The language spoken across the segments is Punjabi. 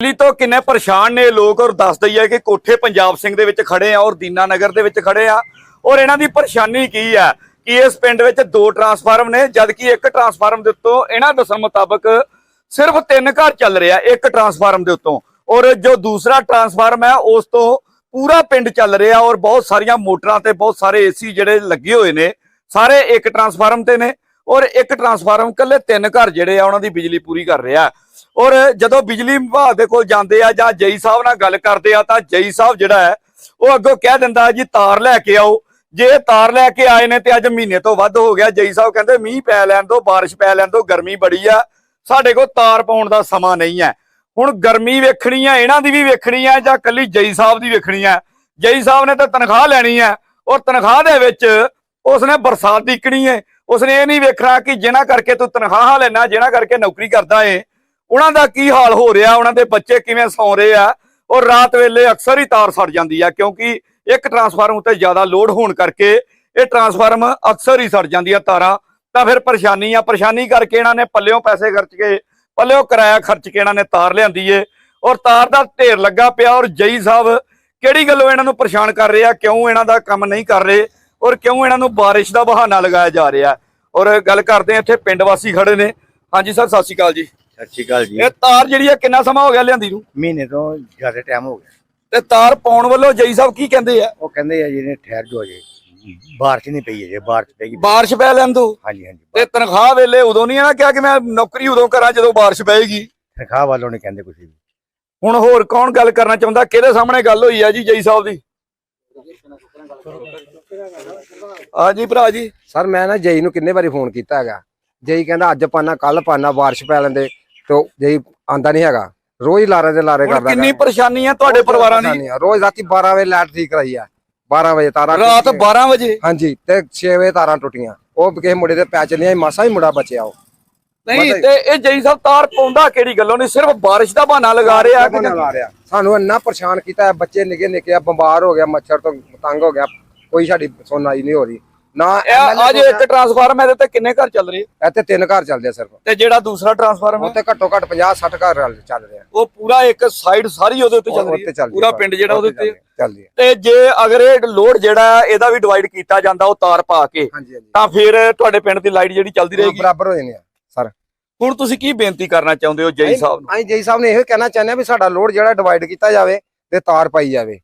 ਬਿਜਲੀ ਤੋਂ ਕਿੰਨੇ ਪਰੇਸ਼ਾਨ ਨੇ ਲੋਕ ਔਰ ਦੱਸ ਦਈਏ ਕਿ ਕੋਠੇ ਪੰਜਾਬ ਸਿੰਘ ਦੇ ਵਿੱਚ ਖੜੇ ਆ ਔਰ ਦੀਨਾ ਨਗਰ ਦੇ ਵਿੱਚ ਖੜੇ ਆ। ਔਰ ਇਹਨਾਂ ਦੀ ਪਰੇਸ਼ਾਨੀ ਕੀ ਹੈ ਕਿ ਇਸ ਪਿੰਡ ਵਿੱਚ ਦੋ ਟਰਾਂਸਫਾਰਮ ਨੇ ਜਦ ਕਿ ਇੱਕ ਟਰਾਂਸਫਾਰਮ ਦੇ ਉੱਤੋਂ ਇਹਨਾਂ ਦੱਸਣ ਮੁਤਾਬਕ ਸਿਰਫ ਤਿੰਨ ਘਰ ਚੱਲ ਰਿਹਾ, ਇੱਕ ਟਰਾਂਸਫਾਰਮ ਦੇ ਉੱਤੋਂ। ਔਰ ਜੋ ਦੂਸਰਾ ਟਰਾਂਸਫਾਰਮ ਹੈ, ਉਸ ਤੋਂ ਪੂਰਾ ਪਿੰਡ ਚੱਲ ਰਿਹਾ ਔਰ ਬਹੁਤ ਸਾਰੀਆਂ ਮੋਟਰਾਂ ਤੇ ਬਹੁਤ ਸਾਰੇ ਏਸੀ ਜਿਹੜੇ ਲੱਗੇ ਹੋਏ ਨੇ, ਸਾਰੇ ਇੱਕ ਟਰਾਂਸਫਾਰਮ ਤੇ ਨੇ। ਔਰ ਇੱਕ ਟਰਾਂਸਫਾਰਮ ਕੱਲੇ ਤਿੰਨ ਘਰ ਜਿਹੜੇ ਆ, ਉਹਨਾਂ ਦੀ ਬਿਜਲੀ ਪੂਰੀ ਕਰ ਰਿਹਾ। ਔਰ ਜਦੋਂ ਬਿਜਲੀ ਵਿਭਾਗ ਦੇ ਕੋਲ ਜਾਂਦੇ ਆ ਜਾਂ ਜਈ ਸਾਹਿਬ ਨਾਲ ਗੱਲ ਕਰਦੇ ਆ, ਤਾਂ ਜਈ ਸਾਹਿਬ ਜਿਹੜਾ ਹੈ, ਉਹ ਅੱਗੋਂ ਕਹਿ ਦਿੰਦਾ ਜੀ, ਤਾਰ ਲੈ ਕੇ ਆਓ। ਜੇ ਇਹ ਤਾਰ ਲੈ ਕੇ ਆਏ ਨੇ ਤੇ ਅੱਜ ਮਹੀਨੇ ਤੋਂ ਵੱਧ ਹੋ ਗਿਆ, ਜਈ ਸਾਹਿਬ ਕਹਿੰਦੇ ਮੀਂਹ ਪੈ ਲੈਣ ਦੋ, ਬਾਰਿਸ਼ ਪੈ ਲੈਣ ਦੋ, ਗਰਮੀ ਬੜੀ ਆ। ਸਾਡੇ ਕੋਲ ਤਾਰ ਪਾਉਣ ਦਾ ਸਮਾਂ ਨਹੀਂ ਹੈ। ਹੁਣ ਗਰਮੀ ਵੇਖਣੀ ਆ, ਇਹਨਾਂ ਦੀ ਵੀ ਵੇਖਣੀ ਆ ਜਾਂ ਕੱਲੀ ਜਈ ਸਾਹਿਬ ਦੀ ਵੇਖਣੀ ਆ? ਜਈ ਸਾਹਿਬ ਨੇ ਤਾਂ ਤਨਖਾਹ ਲੈਣੀ ਆ ਔਰ ਤਨਖਾਹ ਦੇ ਵਿੱਚ ਉਸਨੇ ਬਰਸਾਤ ਦੀਕਣੀ ਹੈ ਉਸਨੇ ਇਹ ਨਹੀਂ ਵੇਖਣਾ ਕਿ ਜਿਹਨਾਂ ਕਰਕੇ ਤੂੰ ਤਨਖਾਹ ਲੈਣਾ ਜਿਹਨਾਂ ਕਰਕੇ ਨੌਕਰੀ ਕਰਦਾ ਏ ਉਹਨਾਂ ਦਾ ਕੀ ਹਾਲ ਹੋ ਰਿਹਾ? ਉਹਨਾਂ ਦੇ ਬੱਚੇ ਕਿਵੇਂ ਸੌਂ ਰਹੇ ਆ? ਔਰ ਰਾਤ ਵੇਲੇ ਅਕਸਰ ਹੀ ਤਾਰ ਸੜ ਜਾਂਦੀ ਆ, ਕਿਉਂਕਿ ਇੱਕ ਟਰਾਂਸਫਾਰਮ ਉੱਤੇ ਜ਼ਿਆਦਾ ਲੋਡ ਹੋਣ ਕਰਕੇ ਇਹ ਟਰਾਂਸਫਾਰਮ ਅਕਸਰ ਹੀ ਸੜ ਜਾਂਦੀਆਂ ਤਾਰਾਂ। ਤਾਂ ਫਿਰ ਪਰੇਸ਼ਾਨੀ ਆ। ਪਰੇਸ਼ਾਨੀ ਕਰਕੇ ਇਹਨਾਂ ਨੇ ਪੱਲਿਓਂ ਪੈਸੇ ਖਰਚ ਕੇ, ਪੱਲਿਓਂ ਕਿਰਾਇਆ ਖਰਚ ਕੇ ਇਹਨਾਂ ਨੇ ਤਾਰ ਲਿਆਂਦੀ ਏ। ਔਰ ਤਾਰ ਦਾ ਢੇਰ ਲੱਗਾ ਪਿਆ ਔਰ ਜਈ ਸਾਹਿਬ ਕਿਹੜੀ ਗੱਲੋਂ ਇਹਨਾਂ ਨੂੰ ਪਰੇਸ਼ਾਨ ਕਰ ਰਹੇ ਆ? ਕਿਉਂ ਇਹਨਾਂ ਦਾ ਕੰਮ ਨਹੀਂ ਕਰ ਰਹੇ? ਔਰ ਕਿਉਂ ਇਹਨਾਂ ਨੂੰ ਬਾਰਿਸ਼ ਦਾ ਬਹਾਨਾ ਲਗਾਇਆ ਜਾ ਰਿਹਾ? ਔਰ ਗੱਲ ਕਰਦੇ ਆ, ਇੱਥੇ ਪਿੰਡ ਵਾਸੀ ਖੜੇ ਨੇ। ਹਾਂਜੀ ਸਰ, ਸਤਿ ਸ਼੍ਰੀ ਅਕਾਲ ਜੀ। ਸਤਿ ਸ਼੍ਰੀ ਅਕਾਲ ਜੀ। ਇਹ ਤਾਰ ਜਿਹੜੀ ਆ ਕਿੰਨਾ ਸਮਾਂ ਹੋ ਗਿਆ ਲਿਆਂਦੀ ਨੂੰ? ਮਹੀਨੇ ਤੋਂ ਜ਼ਿਆਦਾ ਟਾਈਮ ਹੋ ਗਿਆ। ਤੇ ਤਾਰ ਪਾਉਣ ਵੱਲੋਂ ਜਈ ਸਾਹਿਬ ਕੀ ਕਹਿੰਦੇ ਆ? ਉਹ ਕਹਿੰਦੇ ਆ ਜਿਹਨੇ ਠਹਿਰ ਜੋ ਅਜੇ। ਬਾਰਿਸ਼ ਨਹੀਂ ਪਈ ਅਜੇ ਬਾਰਿਸ਼ ਪੈਗੀ ਬਾਰਿਸ਼ ਪੈ ਲੈਣ ਦੋ ਹਾਂਜੀ ਹਾਂਜੀ। ਤੇ ਤਨਖਾਹ ਵੇਲੇ ਉਦੋਂ ਨਹੀਂ ਨਾ ਕਿਹਾ ਕਿ ਮੈਂ ਨੌਕਰੀ ਉਦੋਂ ਕਰਾਂ ਜਦੋਂ ਬਾਰਿਸ਼ ਪਏਗੀ ਤਨਖਾਹ ਵਾਲੋਂ ਨਹੀਂ ਕਹਿੰਦੇ ਕੁਝ ਵੀ। ਹੁਣ ਹੋਰ ਕੌਣ ਗੱਲ ਕਰਨਾ ਚਾਹੁੰਦਾ? ਕਿਹਦੇ ਸਾਹਮਣੇ ਗੱਲ ਹੋਈ ਆ ਜੀ ਜਈ ਸਾਹਿਬ ਦੀ? ਆ ਜੀ ਭਰਾ ਜੀ। ਸਰ ਮੈਂ ਨਾ ਜਈ ਨੂੰ ਕਿੰਨੇ ਵਾਰੀ ਫੋਨ ਕੀਤਾ ਹੈਗਾ। ਜਈ ਕਹਿੰਦਾ ਅੱਜ ਪਾਣਾ ਕੱਲ ਪਾਣਾ ਬਾਰਿਸ਼ ਪੈ ਲੈਂਦੇ। ਤੇ ਜਈ ਆਂਦਾ ਨਹੀਂ ਹੈਗਾ। ਰੋਜ਼ ਲਾਰੇ ਦੇ ਲਾਰੇ ਕਰਦਾ ਕਿੰਨੀ। ਪਰੇਸ਼ਾਨੀ ਆ ਤੁਹਾਡੇ ਪਰਿਵਾਰਾਂ ਦੀ। ਰੋਜ਼ ਰਾਤੀ 12 ਵਜੇ ਲਾਈਟ ਠੀਕ ਕਰਾਈ ਆ। 12 ਵਜੇ ਤਾਰਾਂ ਰਾਤ ਟੁੱਟੀਆਂ। 12 ਵਜੇ? ਹਾਂਜੀ ਤੇ 6 ਵਜੇ ਤਾਰਾਂ ਟੁੱਟੀਆਂ। ਉਹ ਕਿਸੇ ਮੁੰਡੇ ਦੇ ਪੈ ਚੱਲੀਆਂ ਮਾਸਾ ਹੀ ਮੁੰਡਾ ਬਚਿਆ ਉਹ। ਨਹੀਂ ਤੇ ਇਹ ਜਈ ਸਾਹਿਬ ਤਾਰ ਪਾਉਂਦਾ ਕਿਹੜੀ ਗੱਲੋਂ ਨਹੀਂ? ਸਿਰਫ ਬਾਰਿਸ਼ ਦਾ ਬਹਾਨਾ ਲਗਾ ਰਿਹਾ ਕਿ ਬਹਾਨਾ ਲਾ ਰਿਹਾ। ਸਾਨੂੰ ਇੰਨਾ ਪਰੇਸ਼ਾਨ ਕੀਤਾ ਬੱਚੇ ਨਿੱਕੇ ਨਿੱਕੇ ਆ ਬਿਮਾਰ ਹੋ ਗਿਆ ਮੱਛਰ ਤੋਂ ਤੰਗ ਹੋ ਗਿਆ। ਕੋਈ ਸਾਡੀ ਸੁਣਾਈ ਨਹੀਂ ਹੋ ਰਹੀ। ਨਾ ਇਹ ਅੱਜ ਇੱਕ ਟਰਾਂਸਫਾਰਮਰ ਇਹਦੇ ਤੇ ਕਿੰਨੇ ਘਰ ਚੱਲ ਰਹੇ ਇੱਥੇ ਤਿੰਨ ਘਰ ਚੱਲਦੇ ਆ ਸਿਰਫ। ਤੇ ਜਿਹੜਾ ਦੂਸਰਾ ਟਰਾਂਸਫਾਰਮਰ ਉੱਥੇ ਘੱਟੋ ਘੱਟ 50 60 ਘਰ ਚੱਲ- ਰਹੇ ਉਹ ਪੂਰਾ ਇੱਕ ਸਾਈਡ ਸਾਰੀ ਉਹਦੇ ਉੱਤੇ ਚੱਲ ਰਹੀ ਹੈ? ਪੂਰਾ ਪਿੰਡ ਜਿਹੜਾ ਉਹਦੇ ਉੱਤੇ? ਚੱਲਦੀ ਹੈ ਤੇ ਜੇ ਅਗਰ ਇਹ ਲੋਡ ਜਿਹੜਾ ਇਹਦਾ ਵੀ ਡਿਵਾਈਡ ਕੀਤਾ ਜਾਂਦਾ ਉਹ ਤਾਰ ਪਾ ਕੇ ਤਾਂ ਫਿਰ ਤੁਹਾਡੇ ਪਿੰਡ ਦੀ ਲਾਈਟ ਜਿਹੜੀ ਚੱਲਦੀ ਰਹੇਗੀ। ਬਰਾਬਰ ਹੋ ਜਾਣੇ ਆ ਸਰ। ਹੁਣ ਤੁਸੀਂ ਕੀ ਬੇਨਤੀ ਕਰਨਾ ਚਾਹੁੰਦੇ ਹੋ ਜਈ ਸਾਹਿਬ ਨੂੰ? ਅਸੀਂ ਜਈ ਸਾਹਿਬ ਨੇ ਇਹੋ ਕਹਿਣਾ ਚਾਹੁੰਦੇ ਆ ਵੀ ਸਾਡਾ ਲੋਡ ਜਿਹੜਾ ਡਿਵਾਈਡ ਕੀਤਾ ਜਾਵੇ ਤੇ ਤਾਰ ਪਾਈ ਜਾਵੇ।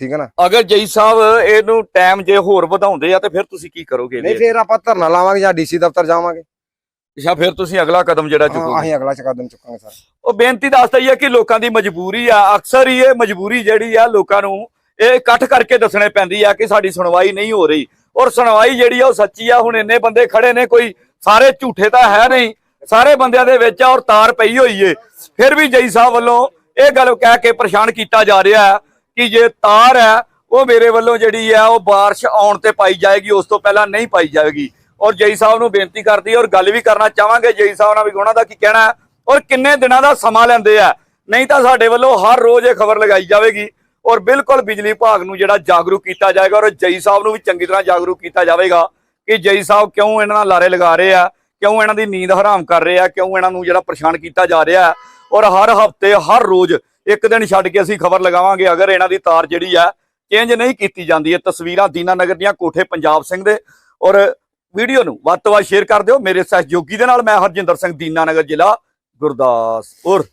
ਠੀਕ ਹੈ ਨਾ? ਅਗਰ ਜਈ ਸਾਹਿਬ ਇਹਨੂੰ ਟਾਈਮ ਜੇ ਹੋਰ ਵਧਾਉਂਦੇ ਆ ਤੇ ਫਿਰ ਤੁਸੀਂ ਕੀ ਕਰੋਗੇ ਨਹੀਂ ਫਿਰ ਆਪਾਂ ਧਰਨਾ ਲਾਵਾਂਗੇ ਜਾਂ ਡੀਸੀ ਦਫ਼ਤਰ ਜਾਵਾਂਗੇ। ਅੱਛਾ ਫਿਰ ਤੁਸੀਂ ਅਗਲਾ ਕਦਮ ਜਿਹੜਾ ਚੁੱਕੋਗੇ? ਅਸੀਂ ਅਗਲਾ ਕਦਮ ਚੁੱਕਾਂਗੇ ਸਰ। ਉਹ ਬੇਨਤੀ ਦੱਸਦਾ ਹੀ ਹੈ ਕਿ ਲੋਕਾਂ ਦੀ ਮਜਬੂਰੀ ਆ ਅਕਸਰ ਹੀ ਇਹ ਮਜਬੂਰੀ ਜਿਹੜੀ ਆ ਲੋਕਾਂ ਨੂੰ ਇਹ ਇਕੱਠ ਕਰਕੇ ਦੱਸਣੇ ਪੈਂਦੀ ਆ ਕਿ ਸਾਡੀ ਸੁਣਵਾਈ ਨਹੀਂ ਹੋ ਰਹੀ। ਔਰ ਸੁਣਵਾਈ ਜਿਹੜੀ ਆ ਉਹ ਸੱਚੀ ਆ ਹੁਣ ਇੰਨੇ ਬੰਦੇ ਖੜੇ ਨੇ ਕੋਈ ਸਾਰੇ ਝੂਠੇ ਤਾਂ ਹੈ ਨਹੀਂ ਸਾਰੇ ਬੰਦਿਆਂ ਦੇ ਵਿੱਚ ਆ ਔਰ ਤਾਰ ਪਈ ਹੋਈ ਏ। ਫਿਰ ਵੀ ਜਈ ਸਾਹਿਬ ਵੱਲੋਂ ਇਹ ਗੱਲ ਕਹਿ ਕੇ ਪਰੇਸ਼ਾਨ ਕੀਤਾ ਜਾ ਰਿਹਾ ਹੈ ਕਿ ਜੇ ਤਾਰ ਹੈ, ਉਹ ਮੇਰੇ ਵੱਲੋਂ ਜਿਹੜੀ ਹੈ, ਉਹ ਬਾਰਿਸ਼ ਆਉਣ ਤੇ ਪਾਈ ਜਾਏਗੀ, ਉਸ ਤੋਂ ਪਹਿਲਾਂ ਨਹੀਂ ਪਾਈ ਜਾਏਗੀ। ਔਰ ਜਈ ਸਾਹਿਬ ਨੂੰ ਬੇਨਤੀ ਕਰਦੀ ਔਰ ਗੱਲ ਵੀ ਕਰਨਾ ਚਾਹਾਂਗੇ ਜਈ ਸਾਹਿਬ ਨਾਲ ਵੀ, ਉਹਨਾਂ ਦਾ ਕੀ ਕਹਿਣਾ ਹੈ, ਔਰ ਕਿੰਨੇ ਦਿਨਾਂ ਦਾ ਸਮਾਂ ਲੈਂਦੇ ਆ। ਨਹੀਂ ਤਾਂ ਸਾਡੇ ਵੱਲੋਂ ਹਰ ਰੋਜ਼ ਇਹ ਖਬਰ ਲਗਾਈ ਜਾਵੇਗੀ, ਔਰ ਬਿਲਕੁਲ ਬਿਜਲੀ ਵਿਭਾਗ ਨੂੰ ਜਿਹੜਾ ਜਾਗਰੂਕ ਕੀਤਾ ਜਾਏਗਾ, ਔਰ ਜਈ ਸਾਹਿਬ ਨੂੰ ਵੀ ਚੰਗੀ ਤਰ੍ਹਾਂ ਜਾਗਰੂਕ ਕੀਤਾ ਜਾਵੇਗਾ ਕਿ ਜਈ ਸਾਹਿਬ ਕਿਉਂ ਇਹਨਾਂ ਨਾਲ ਲਾਰੇ ਲਗਾ ਰਹੇ ਆ, ਕਿਉਂ ਇਹਨਾਂ ਦੀ ਨੀਂਦ ਹਰਾਮ ਕਰ ਰਹੇ ਆ, ਕਿਉਂ ਇਹਨਾਂ ਨੂੰ ਜਿਹੜਾ ਪਰੇਸ਼ਾਨ ਕੀਤਾ ਜਾ ਰਿਹਾ ਹੈ। ਔਰ ਹਰ ਹਫ਼ਤੇ, ਹਰ ਰੋਜ਼ ਇੱਕ ਦਿਨ ਛੱਡ ਕੇ ਅਸੀਂ ਖਬਰ ਲਗਾਵਾਂਗੇ, ਅਗਰ ਇਹਨਾਂ ਦੀ ਤਾਰ ਜਿਹੜੀ ਆ ਚੇਂਜ ਨਹੀਂ ਕੀਤੀ ਜਾਂਦੀ ਹੈ, ਤਸਵੀਰਾਂ ਦੀਨਾ ਨਗਰ ਦੀਆਂ ਕੋਠੇ ਪੰਜਾਬ ਸਿੰਘ ਦੇ। ਔਰ ਵੀਡੀਓ ਨੂੰ ਵੱਧ ਤੋਂ ਵੱਧ ਸ਼ੇਅਰ ਕਰ ਦਿਓ। ਮੇਰੇ ਸਹਿਯੋਗੀ ਦੇ ਨਾਲ ਮੈਂ ਹਰਜਿੰਦਰ ਸਿੰਘ ਦੀਨਾ ਨਗਰ ਜ਼ਿਲ੍ਹਾ ਗੁਰਦਾਸਪੁਰ।